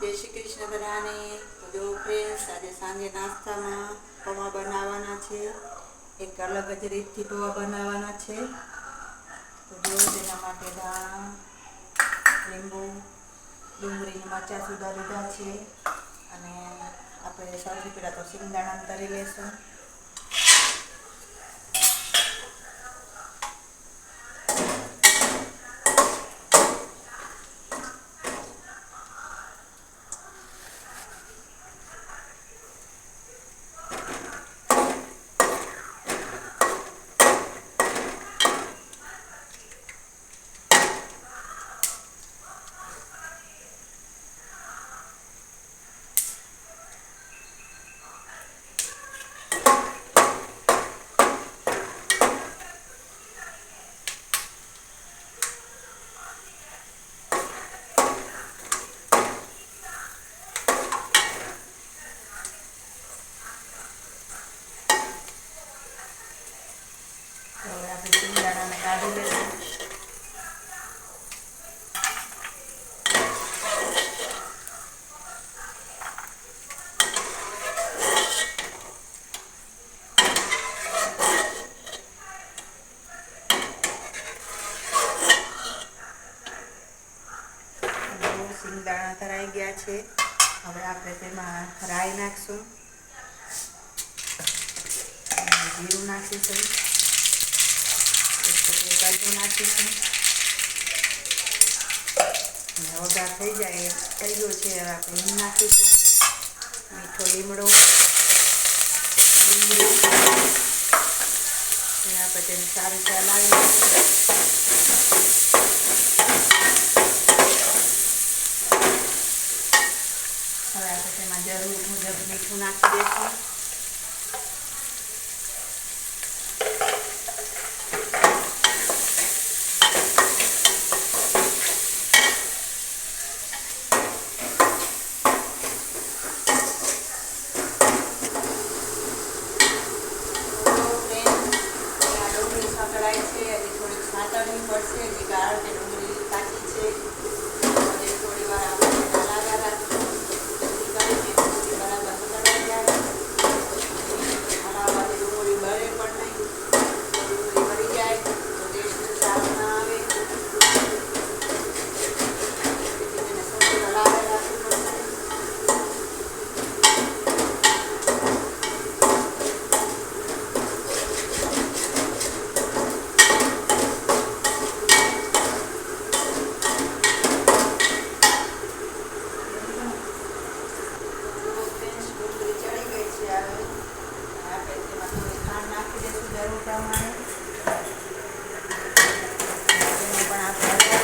જય શ્રી કૃષ્ણ બધાને. તો ફ્રેન્ડ્સ આજે સાંજે નાસ્તામાં પૌવા બનાવવાના છે. એક અલગ જ રીતથી પૌવા બનાવવાના છે. તો જો તેના માટે ધાણા લીંબુ ડુંગળી મરચાં સુધા લીધા છે. અને આપણે સૌથી પહેલાં તો સિંગદાણા તરી લેશું તો હવે આપણે સિંગદાણાને કાઢી લઈશું જો સિંગદાણા તરાઈ ગયા છે. હવે આપણે તેમાં રાઈ નાખશું. જીરું નાખીશું. કાજુ નાખીશું. અને વઘાર થઈ જાય થઈ ગયો છે, હવે આપણે હિંગ નાખીશું. મીઠો લીમડો. આપણે તેને સારી રીતે લાવી હવે આપણે તેમાં જરૂર મુજબ મીઠું નાખી દઈશું. પડશે હજી કારણ કે ડુંગળી કાચી છે હજી થોડી વાર આપણે તેને હલાવ્યા રાખીશું જેથી કરીને ડુંગળી બરાબર પકડાઈ જાય હલાવવાથી ડુંગળી બળે પણ નહીં ડુંગળી બળી જાય તો ટેસ્ટ સારો ના આવે તેથી તેને સતત હલાવ્યા રાખવું પડશે ફ્રેન્ડ્સ ડુંગળી ચડી ગઈ છે હવે આપણે તેમાં થોડી ખાંડ નાખી દઈશું જરૂર પ્રમાણે પણ આપણે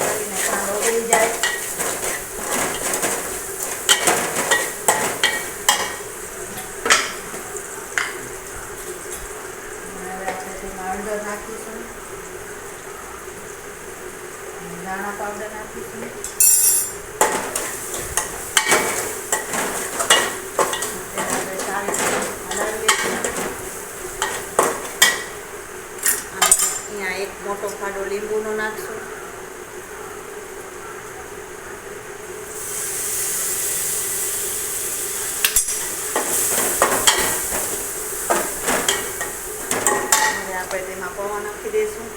કરીને ખાંડ ઓગળી જાય હળદર નાખીશું દાણા પાવડર નાખીશું તેને આપણે સારી રીતે હલાવી લઈશું અને અહીંયા એક મોટો ફાડો લીંબુનો નાખશું હવે આપણે તેમાં પૌવા નાખી દઈશું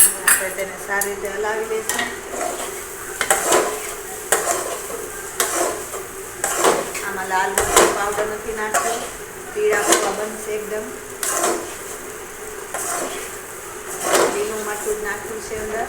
હવે આપણે તેને સારી રીતે હલાવી લઈશું આમાં લાલ મરચું પાવડર નથી નાખતો. પીળા પૌવા બનશે એકદમ. લીલું મરચું નાખ્યું છે અંદર.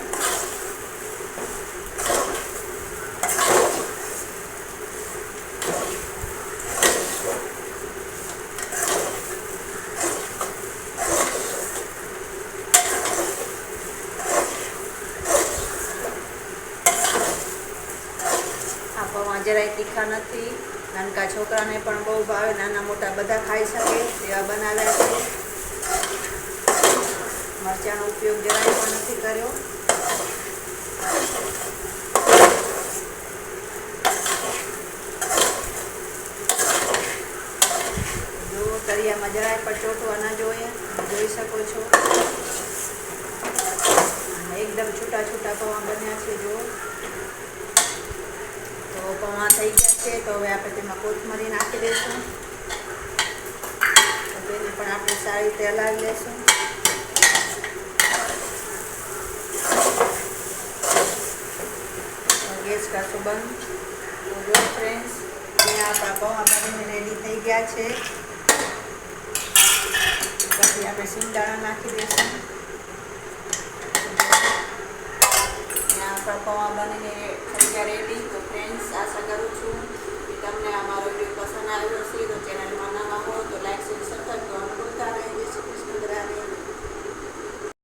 આ જરાય તીખા નથી. નાનકા છોકરાને પણ બહુ ભાવે. નાના મોટા બધા ખાઈ શકે એવા બનાવ્યા છે. મરચાંનો ઉપયોગ જરાય પણ નથી કર્યો. જો તળિયામાં જરાય પણ ચોટવા ના જોઈએ, જોઈ શકો છો. એકદમ છૂટા છૂટા પૌવા બન્યા છે જો તો પૌવા થઈ ગયા છે, તો હવે આપણે તેમાં કોથમરી નાખી દઈશું. તેને પણ આપણે સારી રીતે હલાવી લઈશું. ગેસ કરશું બંધ. તો જો ફ્રેન્ડ્સ અહીંયા આપણા પૌવા બનીને રેડી થઈ ગયા છે. પછી આપણે સિંગદાણા નાખી દઈશું. અહીંયા આપણા પૌવા બનીને થઈ